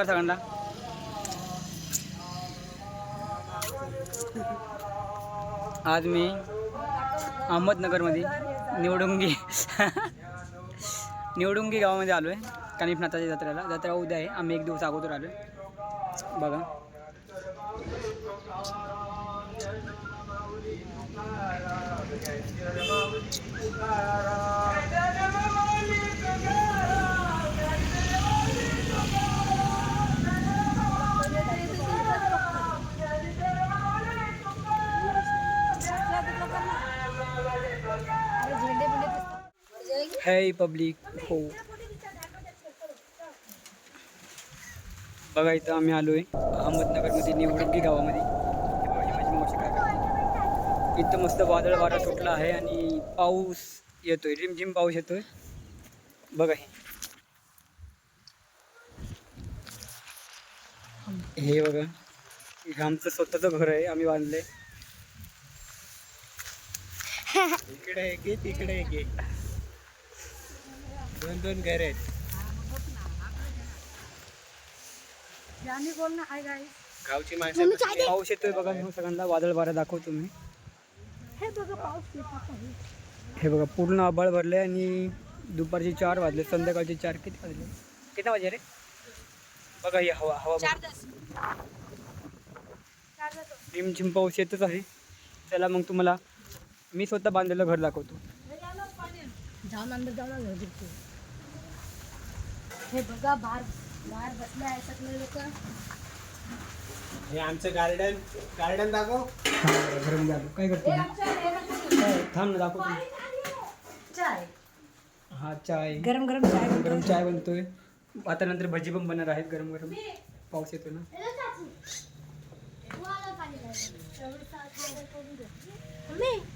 नमस्कार सगळ्यांना? आज मी अहमदनगरमध्ये निवडुंगी निवडुंगी गावामध्ये आलो आहे कानिफनाथाच्या जत्रेला. जत्रा उद्या आहे आम्ही एक दिवस अगोदर आलो आहे बघा. हाय पब्लिक हो बघा इथं आम्ही आलो आहे अहमदनगरमध्ये निवडुंगी गावामध्ये. इथं मस्त वादळ वारा सुटला आहे आणि पाऊस येतोय. रिमझिम पाऊस येतोय. बघा हे. हे बघा. आमचं स्वतःचं घर आहे. आम्ही बांधलंय. इकडे एक आहे तिकडे एक आहे दोन दोन घर आहेत. बोल ना हाय गाईस गावची माणसं पाऊस येतोय बघा मी सगळ्यांना वादळ वारा दाखवतो मी. हे बघा पाऊस येतो हे बघा पूर्ण आभाळ भरले आणि दुपारचे चार वाजले संध्याकाळचे चार किती वाजले? किती वाजले रे? बघा ही हवा हवा बघा. रिमझिम पाऊस येतच आहे. चला मग तुम्हाला मी स्वतः बांधलेलं घर दाखवतो. जाऊन अंदर जाऊन घर दिसतो. हे बघा बाहेर बाहेर बसले आहे सगळे लोक. हे आमचं गार्डन गार्डन दाखव. आलो काय करतो? थांब ना दाखवतो. चाय. हा चाय. गरम गरम चाय गरम चाय बनतोय. आता नंतर भजी पण बनणार आहेत गरम गरम. पाऊस येतो ना.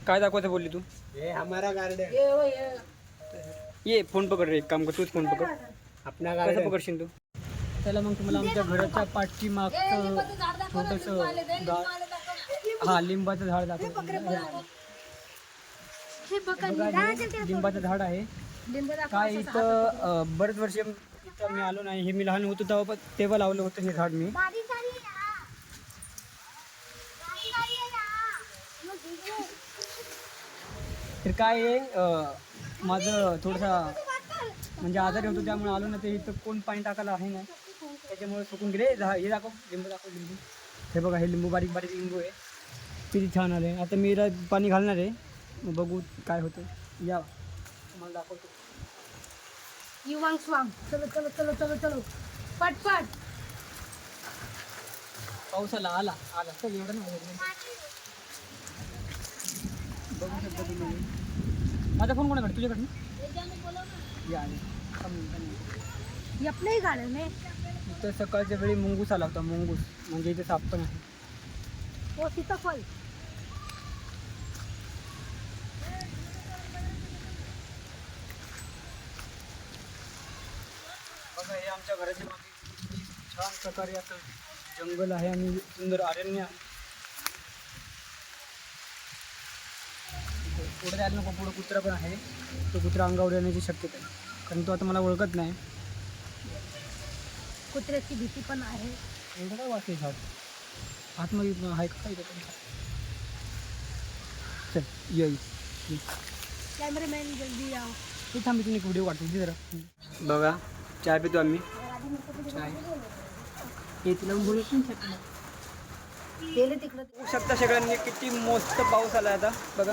काय दाखवायचं बोलली तू? हे हमारा गार्डन ये वो ये ये फोन पकड रे एक काम कर तूच फोन पकड. अपना कसं गार्डन पकडशील तू? त्याला मग तुम्हाला आमच्या घराच्या पाठी मागचं छोटस हा लिंबाचं झाड दाखव. हे बघा बघा हे लिंबाचं झाड आहे. लिंब काय इथं अं, बरेच वर्ष इथं मी आलो नाही. हे मी लहान होतो तेव्हा पण तेव्हा लावलं होतं हे झाड मी. काय आहे अं, माझं थोडंसा म्हणजे आजारी होतो त्यामुळे आलो ना ते इथं कोण पाणी टाकायला आहे ना त्याच्यामुळे सुकून गेले. झा- हे दाखव लिंबू दाखव लिंबू. हे बघा हे लिंबू बारीक बारीक लिंबू आहे. किती छान आले. आता मी याला पाणी घालणार आहे. मग बघू काय होतं. या तुम्हाला दाखवतो. युवांग स्वांग. चलो चलो चलो चलो चलो. पट पट. पाऊस आला आला. आला चल एवढं नाही आवडलं. बघू शकता तुम्ही. माझा फोन कोणाकडे तुझ्याकडे या आले. थांब, थांब. ये अपने ही गार्डन है इथं सकाळच्या वेळी मुंगूस आला होता मुंगूस म्हणजे इथे साप पण आहे बघा हे आमच्या घराच्या मागे किती छान प्रकारे असं जंगल आहे आणि सुंदर अरण्य आहे. पुढे जायला नको पुढे कुत्रा पण आहे. तो कुत्रा अंगावर येण्याची शक्यता आहे. कारण तो आता मला ओळखत नाही. कुत्र्याची भीती पण आहे. एवढं काय वाटते झाड आतमध्ये आहे का काय इथं? चल ये ये. कॅमेरामॅन जल्दी आओ तू थांब तुम्ही व्हिडिओ इथे जरा. बघा चाय पितो आम्ही. चाय हे तिला बोलत नाही तिकडं. बघू शकता सगळ्यांनी किती मस्त पाऊस आला आता. बघा.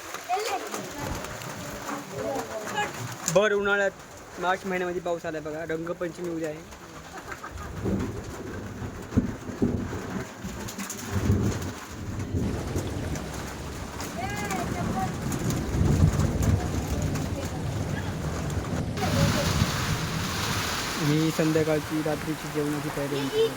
भर उन्हाळ्यात मार्च महिन्यामध्ये पाऊस आला बघा रंगपंचमी उद्या आहे. मी संध्याकाळची रात्रीची जेवणाची तयारी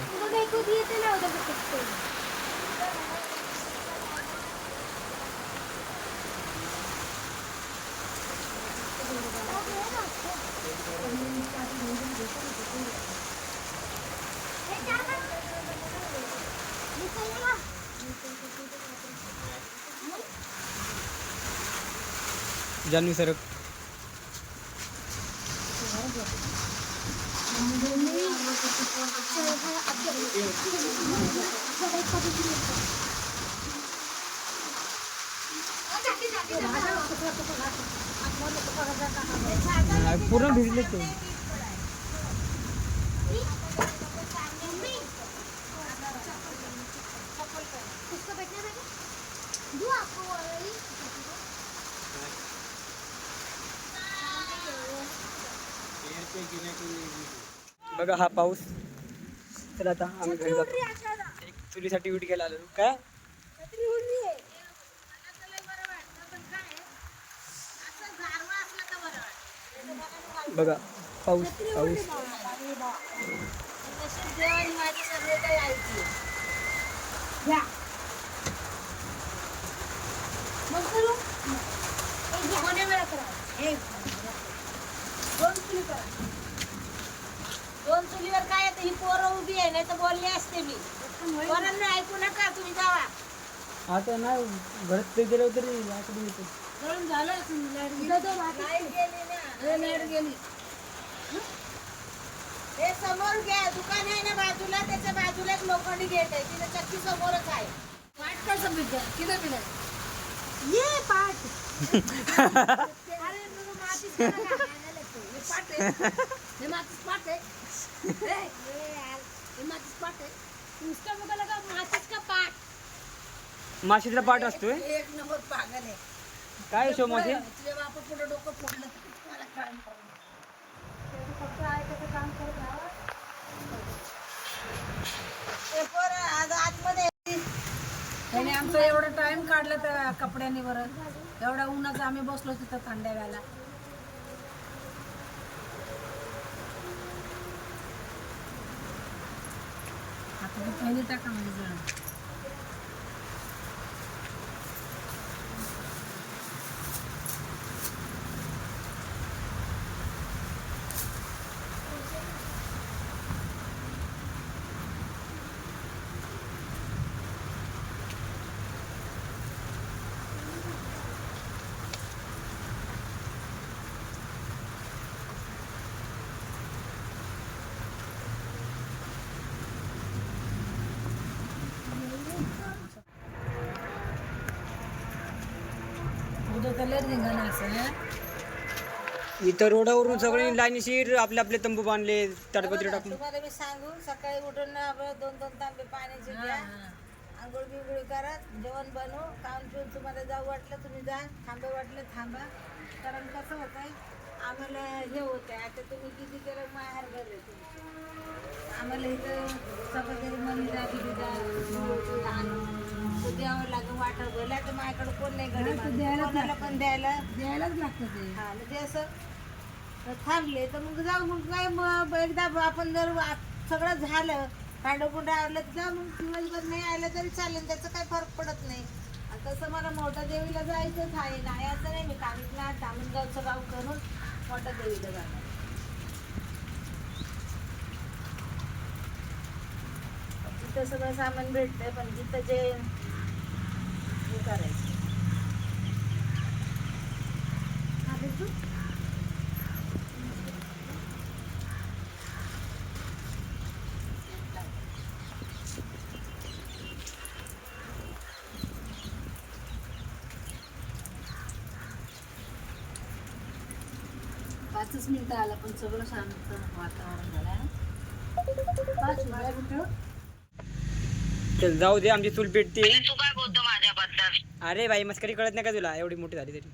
जान्हवी सरक पूर्ण भिजले ते. बघा हा पाऊस. चला आता आम्ही घरी जातो. एक चुलीसाठी वीट घ्यायला आलो काय? बघा पाऊस पाऊस. घ्या. मग करू? एक दोन चुली करा दोन चुलीवर काय येतं? ही पोरं उभी आहे नाही तर बोलली असते मी. पोरांना ऐकू नका तुम्ही जावा. आता नाही घरात ते गेलं तरी येतो झालं इथं तर बाकी लाइट गेली ना. लाइट गेली. हे समोर घ्या दुकान आहे ना बाजूला त्याच्या बाजूला एक लोखंडी गेट आहे. तिथे चक्की समोरच आहे. पाठ कसं पिकं किती पिकं ये पाठ. अरे तुझं मातीच माशीचा पाठ असतोय? एक नंबर पागल आहे. काय शो माझे तुझ्या बापा पुढे डोकं फोडलं. फक्त ऐकायचं काम करत राहा आज आतमध्ये त्याने आमचं एवढं टाइम काढलं त्या कपड्यांनी बरं. एवढ्या उन्हाचं आम्ही बसलो तिथं थंड्या वेळेला. आता इथं रोडावरून सगळे लाईनीशीर आपले आपले तंबू बांधले ताडपत्री टाकून. तुम्हाला मी सांगू सकाळी उठून आपलं दोन दोन तांबे पाण्याचे घ्या आंघोळ बिंघोळ करा जेवण बनवू खाऊन पिऊन तुम्हाला जाऊ वाटलं तुम्ही जा थांबे वाटलं थांबा. कारण कसं होतंय आम्हाला हे होतंय आता तुम्ही किती केलं माहेर घर आहे तुमचं आम्हाला इथं सगळं मंदिरा बिलिरा द्यावं लागेल वाटत भरल्या तर माझ्याकडे कोण नाही घरी कोणाला पण द्यायला. द्यायलाच लागतं ते. हा म्हणजे असं थांबले. तर मग जाऊ मग काय मग एकदा आपण जर वा- सगळं झालं कांडकुंड आवडलं तर जा मग. दिवसभर नाही आलं तरी चालेल त्याचा काही फरक पडत नाही. आणि तसं मला मोठ्या देवीला जायचंच आहे नाही असं नाही मी कामितला दामणगावचं गाव करून मोठ्या देवीला जाणार. तिथं सगळं सामान भेटतंय पण तिथं जे हे करायचं. पाचच मिनिटं आलं पण सगळं शांत वातावरण झालं पाच मिनिटं. चल जाऊ दे आमची चूल पेटते. अरे बाई मस्करी कळत नाही का तुला? एवढी मोठी झाली तरी.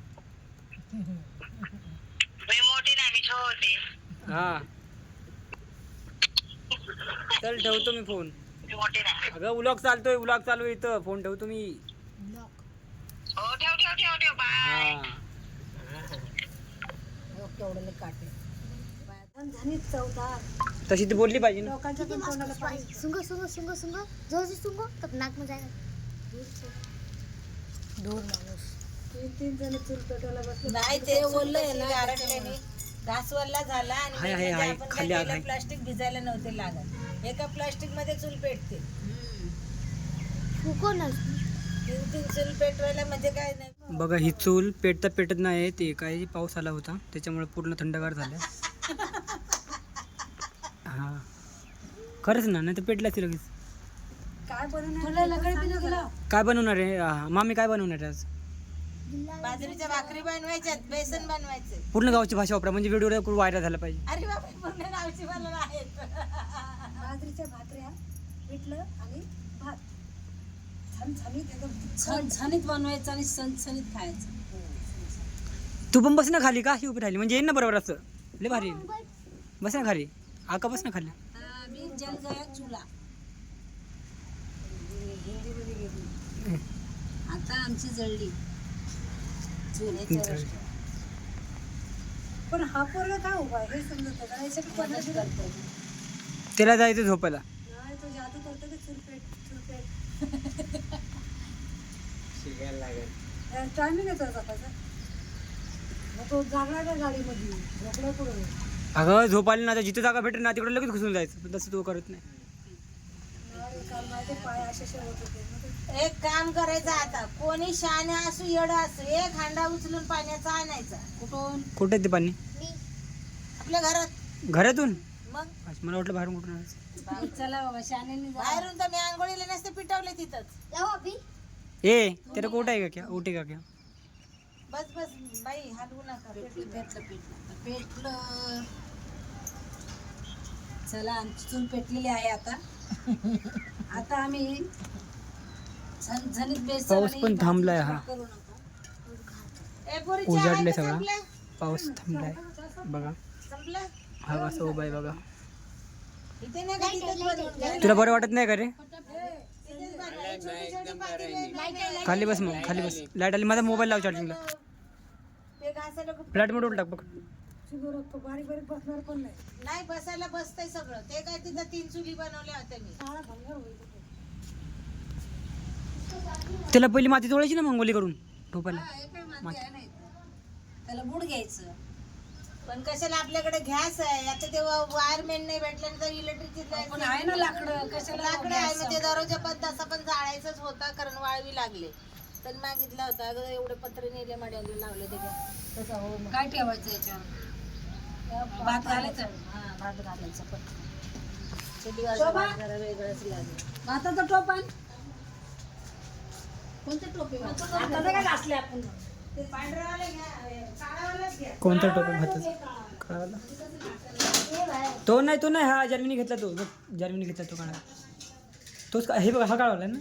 हा. चल ठेवतो मी फोन. अगं उलॉग चालतोय उलॉग चालू आहे इथं. फोन ठेवतो मी. हा केवढं काटे. पण झालीच चवदार. तशी ती बोलली पाहिजे ना. लोकांच्या पण तोंडाला पाणी. सुंग सुंग सुंग सुंग. जो जो सुंग. तब नाक में जाएगा दूर माणूस. तीन तीन जण चूल पेटवायला बसले. नाही ते ना गारटल्याने झाला आणि हाय, main हाय, म्हणजे हाय, आपण खाली काय आग केलं, आहे. प्लास्टिक भिजायला नव्हते लागत. एका प्लास्टिकमध्ये चूल पेटते. फुको ना. तीन तीन चूल पेटवायला म्हणजे काय नाही. बघा ही चूल पेटता पेटत नाही ते काय पाऊस आला होता. त्याच्यामुळे पूर्ण थंडगार झाल्या हा. खरंच ना नाही तर पेटल्याच लगेच. काय बनवणार? काय बनवणार आहे? हा, मामी काय बनवणार आहे आज? बाजरीच्या भाकरी बनवायच्यात बेसन बनवायचे. पूर्ण गावची भाषा वापरा म्हणजे व्हिडिओ खूप व्हायरल झाला पाहिजे. अरे बापरे पूर्ण नावची मला आहेत. बाजरीच्या भाकऱ्या पिठलं आणि भात. झणझणीत एकदम छणछणीत बनवायचं आणि सणसणीत खायचं. तू पण बस ना खाली का? ही उभी राहिली. म्हणजे येईन ना बरोबर असं. लय भारी. आहे. बस ना खाली. आका बस ना खाली अभी जल गया चूल्हा आता आमची जळली. चूल पण हा पोरगा काय उभा आहे हे समजत नाही. याच्याकडे पन्नास. त्याला जायचं झोपायला. नाही तो जादू करतो की चूल चूल शिकायला लागेल. टायमिंग आहे त्याचा झोपायचा मग तो जागला का गाडीमध्ये? झोपला पुढे अगं झोपायला ना आता जिथे जागा भेटेल ना तिकडे लगेच घुसून जायचं. पण तसं तो करत नाही. काल माझे पाय असे असे होत होते मग ते एक काम करायचं आता. कोणी शाने असू येड असू एक हांडा उचलून पाण्याचा आणायचा. कुठून? कुठे ते पाणी? आपल्या घरात. घरातून? मग? अच्छा, मला वाटलं बाहेरून कुठून आणायचं. चला बाबा शानेने जा. बाहेरून तर मी आंघोळीला नसते पिटवले तिथंच. ए तेरा कोटा आहे का क्या? ओटे का क्या? बस बस बाई हलवू नका पेटलं पेटलं पेटलं. चला आमची चूल पेटलेली आहे आता. आता आम्ही झणझणीत बेसन पाऊस आणि पण थांबलाय हा. करू नका. ए पोरी चहा आहे उजाडले का सगळा. संपला? पाऊस थांबलाय. बघा. संपला हा असं उभा आहे बघा. इथे नाही का तिथेच बनवून घ्या. तुला बरं वाटत नाही का रे तिथेच बनवा. छोटी छोटी पातेली आहेत. खाली बस मग खाली बस. लाइट आली. माझा मोबाईल लाव चार्जिंगला. फ्लॅट मोड टाक बघ. बारीक बारीक बसणार पण नाही. नाही बसायला बसतंय सगळं. ते काय तिथं तीन चुली बनवल्या होत्या मी. त्याला पहिली माती तोडायची ना मंगोली करून नाही त्याला बुड घ्यायचं. पण कशाला आपल्याकडे गॅस आहे? आता ते वायरमॅन नाही भेटल्यानंतर इलेक्ट्रिकची पण आहे ना लाकडं कशाला लाकडं आहे मग ते दररोजच्या पद्धत पण जाळायचंच होता कारण वाळवी लागले. तर मागितला होता अगं एवढे पत्रे नेले माड्याला लावले ते काय तसं हो मग काय ठेवायचं याच्यावर? भात घालायचं? हा भात घालायचं पण. जरा वेगळंच लागेल. भाताचं टोप आण कोणतं टोपी? घासले आपण? कोणता टोपा भाताचा काळाला तो नाही तो नाही हा जर्मिनी घेतला तो. बघ, जर्मिनी घेतला तो काळा तोच का हे बघा हा आहे ना?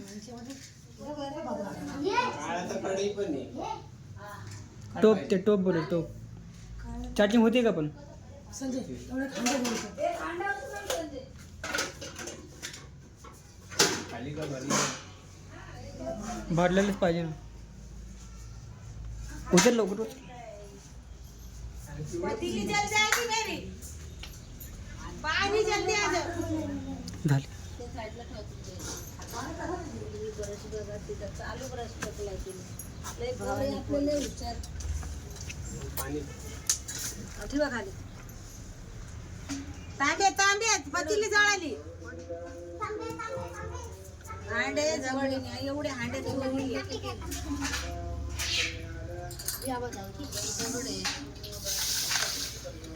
टोप ते टोप बरोबर टोप. चार्जिंग होते का पण? खाली का भरली? भरलेलंच पाहिजे ना. उचल लवकर झाली चालू ब्रश टाकलाय तिने आपल्याला विचार पाणी ठेवा खाली. तांबे तांबे पतीली जळाली. हांडे जवळ एवढे हांडे जवळ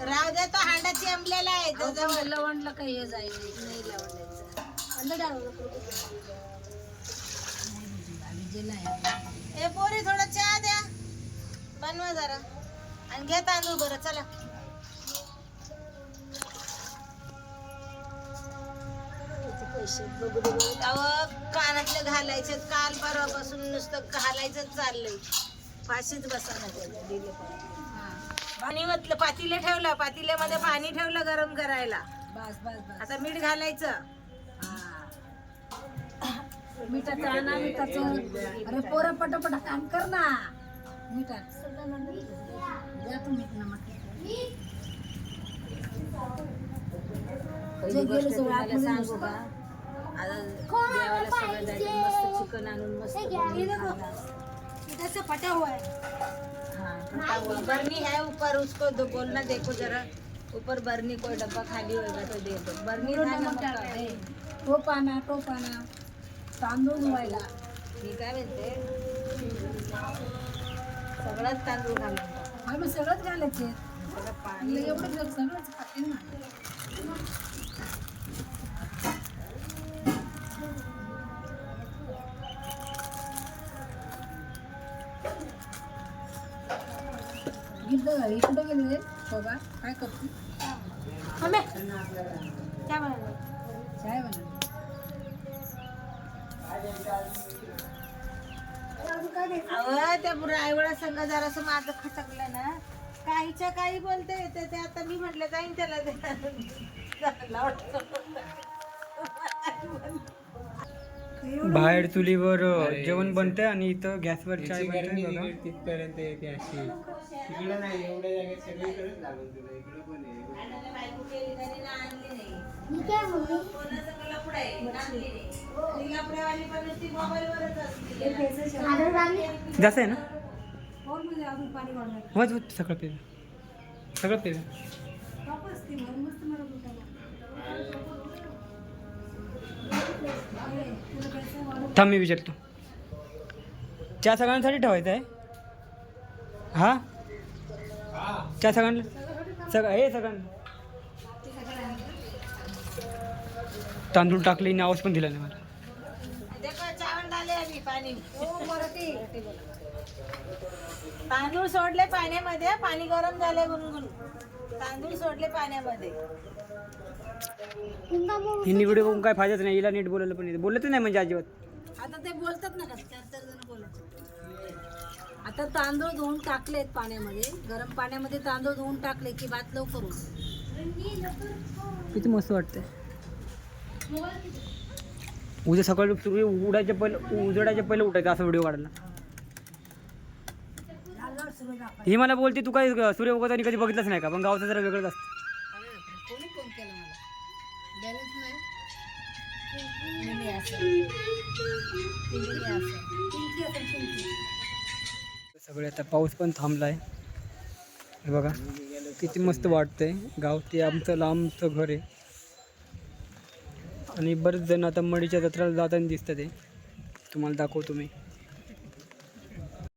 राव दे तो हांडा चेंबलेला आहे तो जवळ. लवणला काही हे जाईल नाही. लवणायचं ए पोरी थोडा चहा द्या. बनवा जरा. आणि घे तांदूळ बरं चला. कानातले घालायचे काल परवापासून नुसतं घालायचं चाललंय. फाशीच बसा दिले. पाणी म्हटलं पातीले ठेवलं पातील्यामध्ये पाणी ठेवलं गरम करायला. बस बस बस. आता मीठ घालायचं. मिठाचं आणा मिठाचं. अरे पोरा पटापट काम कर ना. मिठात द्या तू मीठ ना म्हटलं पहिली गोष्ट तुम्हाला सांगू का? आता देवाला सगळं जायचं मस्त चिकन आणून मस्त इधर से फटा हुआ है। हाँ। बर्नी है ऊपर उसको दो बोलना देखो जरा। ऊपर बर्नी कोई डब्बा खाली होगा तो दे दो। बर्नी. टोप आणा टोप आणा तांदूळ धुवायला मी काय म्हणते सगळंच तांदूळ टाक. आम्ही सगळंच घालायचे. एवढं सगळं- सगळंच खाते ना. कुठं गेले काय करते त्या आईवडा संघ जरासं माझं खटकलं ना काहीच्या काही बोलते येते ते. आता मी म्हटलं जाईन त्याला वाटतं. बाहेर चुलीवर जेवण बनते आणि इथं गॅसवर चाय बनते बघा. तिथपर्यंत येते अशी. इकडे नाही एवढ्या जागेत सगळीकडेच लागून तुला इकडे पण आहे जास्त आहे. ना फोनमध्ये अजून पाणी वाढणार वाच वाच सगळं पिलं. सगळं पिलं. थांब मी विचारतो. चहा सगळ्यांसाठी ठेवायचं आहे? हा? चहा सगळ्यांना? सगळं हे सगळ्यांना. तांदूळ टाकले आणि आवाज पण दिला नाही मला. देखो चावल डाले अभी पाणी. तांदूळ सोडले पाण्यामध्ये पाणी गरम झाले गुणगुण तांदूळ सोडले पाण्यामध्ये. हिंदी व्हिडिओ बघून काय फायदाच नाही हिला नीट बोलायला पण येते. बोलतच नाही म्हणजे अजिबात. आता ते बोलतात ना का? चार चार जण बोलत आता तांदूळ धुवून टाकलेत पाण्यामध्ये. गरम पाण्यामध्ये तांदूळ धुवून टाकले की भात लवकर होतो. किती मस्त वाटतंय. उद्या सकाळी सूर्य उडायच्या पहिले उजडायच्या पहिले उठायचं असा व्हिडिओ काढला ही मला बोलते तू काय सूर्य उगवताना कधी बघितलंच नाही का? पण गावचं जरा वेगळंच असतं. सगळे आता पाऊस पण थांबला हे बघा किती मस्त वाटतंय. गाव ते आमचं लांबचं घर आहे. आणि बरेच जण आता मडीच्या जत्राला जाताना दिसतं ते तुम्हाला दाखवतो मी.